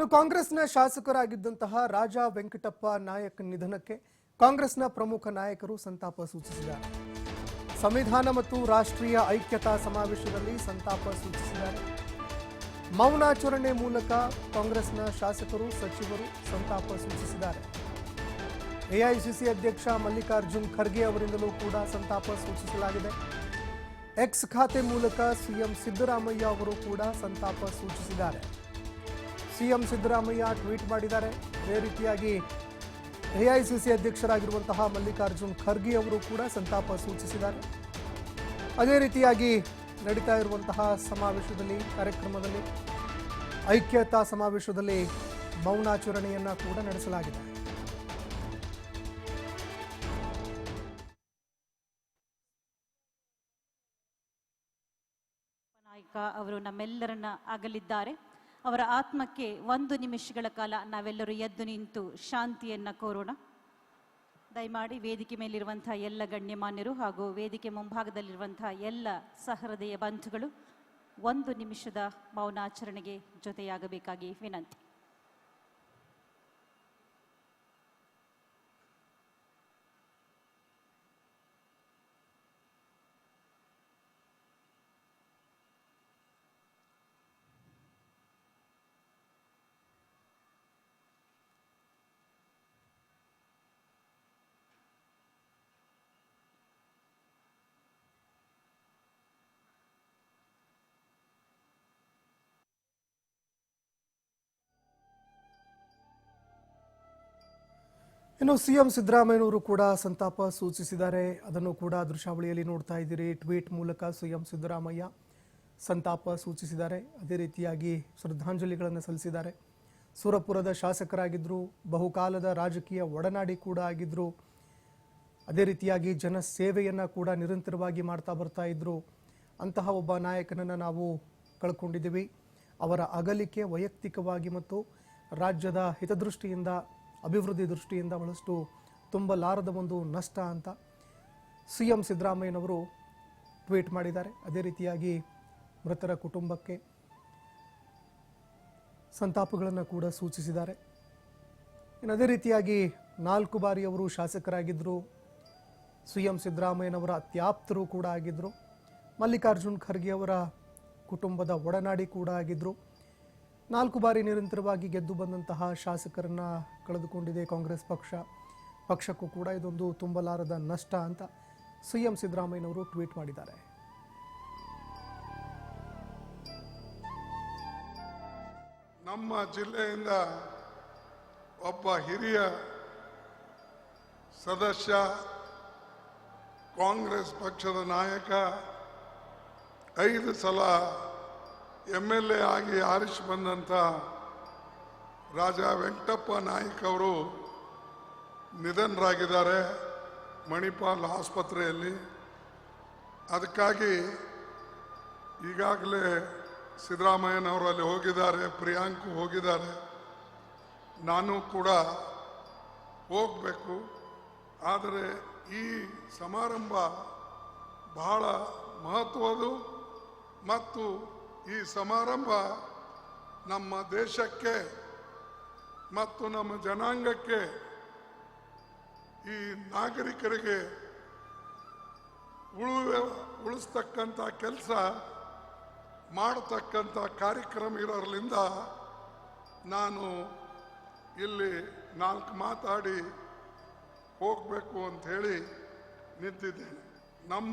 ಇನ್ನು ಕಾಂಗ್ರೆಸ್ನ ಶಾಸಕರಾಗಿದ್ದಂತಹ ರಾಜಾ ವೆಂಕಟಪ್ಪ ನಾಯಕ್ ನಿಧನಕ್ಕೆ ಕಾಂಗ್ರೆಸ್ನ ಪ್ರಮುಖ ನಾಯಕರು ಸಂತಾಪ ಸೂಚಿಸಿದ್ದಾರೆ. ಸಂವಿಧಾನ ಮತ್ತು ರಾಷ್ಟ್ರೀಯ ಐಕ್ಯತಾ ಸಮಾವೇಶದಲ್ಲಿ ಸಂತಾಪ ಸೂಚಿಸಿದ್ದಾರೆ. ಮೌನಾಚರಣೆ ಮೂಲಕ ಕಾಂಗ್ರೆಸ್ನ ಶಾಸಕರು, ಸಚಿವರು ಸಂತಾಪ ಸೂಚಿಸಿದ್ದಾರೆ. ಎಐಸಿಸಿ ಅಧ್ಯಕ್ಷ ಮಲ್ಲಿಕಾರ್ಜುನ್ ಖರ್ಗೆ ಅವರಿಂದಲೂ ಕೂಡ ಸಂತಾಪ ಸೂಚಿಸಲಾಗಿದೆ. ಎಕ್ಸ್ ಖಾತೆ ಮೂಲಕ ಸಿಎಂ ಸಿದ್ದರಾಮಯ್ಯ ಅವರು ಕೂಡ ಸಂತಾಪ ಸೂಚಿಸಿದ್ದಾರೆ. ಸಿಎಂ ಸಿದ್ದರಾಮಯ್ಯ ಟ್ವೀಟ್ ಮಾಡಿದ್ದಾರೆ. ಅದೇ ರೀತಿಯಾಗಿ ಎಐಸಿಸಿ ಅಧ್ಯಕ್ಷರಾಗಿರುವಂತಹ ಮಲ್ಲಿಕಾರ್ಜುನ್ ಖರ್ಗೆ ಅವರು ಕೂಡ ಸಂತಾಪ ಸೂಚಿಸಿದ್ದಾರೆ. ಅದೇ ರೀತಿಯಾಗಿ ನಡೀತಾ ಇರುವಂತಹ ಸಮಾವೇಶದಲ್ಲಿ, ಕಾರ್ಯಕ್ರಮದಲ್ಲಿ, ಐಕ್ಯತಾ ಸಮಾವೇಶದಲ್ಲಿ ಮೌನಾಚರಣೆಯನ್ನು ಕೂಡ ನಡೆಸಲಾಗಿದೆ. ನಾಯಕ ಅವರು ನಮ್ಮೆಲ್ಲರನ್ನ ಅಗಲಿದ್ದಾರೆ ಅವರ ಆತ್ಮಕ್ಕೆ ಒಂದು ನಿಮಿಷಗಳ ಕಾಲ ನಾವೆಲ್ಲರೂ ಎದ್ದು ನಿಂತು ಶಾಂತಿಯನ್ನ ಕೋರೋಣ. ದಯಮಾಡಿ ವೇದಿಕೆ ಮೇಲಿರುವಂತಹ ಎಲ್ಲ ಗಣ್ಯಮಾನ್ಯರು ಹಾಗೂ ವೇದಿಕೆ ಮುಂಭಾಗದಲ್ಲಿರುವಂತಹ ಎಲ್ಲ ಸಹೃದಯ ಬಂಧುಗಳು ಒಂದು ನಿಮಿಷದ ಮೌನಾಚರಣೆಗೆ ಜೊತೆಯಾಗಬೇಕಾಗಿ ವಿನಂತಿ. ಇನ್ನು ಸಿಎಂ ಸಿದ್ದರಾಮಯ್ಯನವರು ಕೂಡ ಸಂತಾಪ ಸೂಚಿಸಿದ್ದಾರೆ. ಅದನ್ನು ಕೂಡ ದೃಶ್ಯಾವಳಿಯಲ್ಲಿ ನೋಡ್ತಾ ಇದ್ದೀರಿ. ಟ್ವೀಟ್ ಮೂಲಕ ಸಿಎಂ ಸಿದ್ದರಾಮಯ್ಯ ಸಂತಾಪ ಸೂಚಿಸಿದ್ದಾರೆ. ಅದೇ ರೀತಿಯಾಗಿ ಶ್ರದ್ಧಾಂಜಲಿಗಳನ್ನು ಸಲ್ಲಿಸಿದ್ದಾರೆ. ಸೂರಪುರದ ಶಾಸಕರಾಗಿದ್ದರು. ಬಹುಕಾಲದ ರಾಜಕೀಯ ಒಡನಾಡಿ ಕೂಡ ಆಗಿದ್ದರು. ಅದೇ ರೀತಿಯಾಗಿ ಜನ ಸೇವೆಯನ್ನು ಕೂಡ ನಿರಂತರವಾಗಿ ಮಾಡ್ತಾ ಬರ್ತಾ ಇದ್ದರು ಅಂತಹ ಒಬ್ಬ ನಾಯಕನನ್ನು ನಾವು ಕಳ್ಕೊಂಡಿದ್ದೀವಿ. ಅವರ ಅಗಲಿಕೆ ವೈಯಕ್ತಿಕವಾಗಿ ಮತ್ತು ರಾಜ್ಯದ ಹಿತದೃಷ್ಟಿಯಿಂದ ಅಭಿವೃದ್ಧಿ ದೃಷ್ಟಿಯಿಂದ ಬಹಳಷ್ಟು ತುಂಬಲಾರದ ಒಂದು ನಷ್ಟ ಅಂತ ಸಿ ಎಂ ಸಿದ್ದರಾಮಯ್ಯನವರು ಟ್ವೀಟ್ ಮಾಡಿದ್ದಾರೆ. ಅದೇ ರೀತಿಯಾಗಿ ಮೃತರ ಕುಟುಂಬಕ್ಕೆ ಸಂತಾಪಗಳನ್ನು ಕೂಡ ಸೂಚಿಸಿದ್ದಾರೆ. ಇನ್ನು ಅದೇ ರೀತಿಯಾಗಿ ನಾಲ್ಕು ಬಾರಿ ಅವರು ಶಾಸಕರಾಗಿದ್ದರು ಸಿ ಎಂ ಸಿದ್ದರಾಮಯ್ಯನವರ ಅತ್ಯಾಪ್ತರು ಕೂಡ ಆಗಿದ್ದರು ಮಲ್ಲಿಕಾರ್ಜುನ್ ಖರ್ಗೆ ಅವರ ಕುಟುಂಬದ ಒಡನಾಡಿ ಕೂಡ ಆಗಿದ್ದರು ನಾಲ್ಕು ಬಾರಿ ನಿರಂತರವಾಗಿ ಗೆದ್ದು ಬಂದಂತಹ ಶಾಸಕರನ್ನು ಕಳೆದುಕೊಂಡಿದೆ ಕಾಂಗ್ರೆಸ್ ಪಕ್ಷ. ಪಕ್ಷಕ್ಕೂ ಕೂಡ ಇದೊಂದು ತುಂಬಲಾರದ ನಷ್ಟ ಅಂತ ಸಿ ಎಂ ಸಿದ್ದರಾಮಯ್ಯನವರು ಟ್ವೀಟ್ ಮಾಡಿದ್ದಾರೆ. ನಮ್ಮ ಜಿಲ್ಲೆಯಿಂದ ಒಬ್ಬ ಹಿರಿಯ ಸದಸ್ಯ, ಕಾಂಗ್ರೆಸ್ ಪಕ್ಷದ ನಾಯಕ ಐದು ಸಲ ಎಂ ಎಲ್ ಎ ಆಗಿ ಆರಿಸಿ ಬಂದಂಥ ರಾಜ ವೆಂಕಟಪ್ಪ ನಾಯ್ಕ ಅವರು ನಿಧನರಾಗಿದ್ದಾರೆ ಮಣಿಪಾಲ್ ಆಸ್ಪತ್ರೆಯಲ್ಲಿ. ಅದಕ್ಕಾಗಿ ಈಗಾಗಲೇ ಸಿದ್ದರಾಮಯ್ಯನವರು ಅಲ್ಲಿ ಹೋಗಿದ್ದಾರೆ, ಪ್ರಿಯಾಂಕು ಹೋಗಿದ್ದಾರೆ. ನಾನು ಕೂಡ ಹೋಗಬೇಕು. ಆದರೆ ಈ ಸಮಾರಂಭ ಬಹಳ ಮಹತ್ವದು ಮತ್ತು ಈ ಸಮಾರಂಭ ನಮ್ಮ ದೇಶಕ್ಕೆ ಮತ್ತು ನಮ್ಮ ಜನಾಂಗಕ್ಕೆ ಈ ನಾಗರಿಕರಿಗೆ ಉಳುವ ಉಳಿಸ್ತಕ್ಕಂಥ ಕೆಲಸ ಮಾಡತಕ್ಕಂಥ ಕಾರ್ಯಕ್ರಮ ಇರೋದ್ರಿಂದ ನಾನು ಇಲ್ಲಿ ನಾಲ್ಕು ಮಾತಾಡಿ ಹೋಗಬೇಕು ಅಂತ ಹೇಳಿ ನಿಂತಿದ್ದೇನೆ. ನಮ್ಮ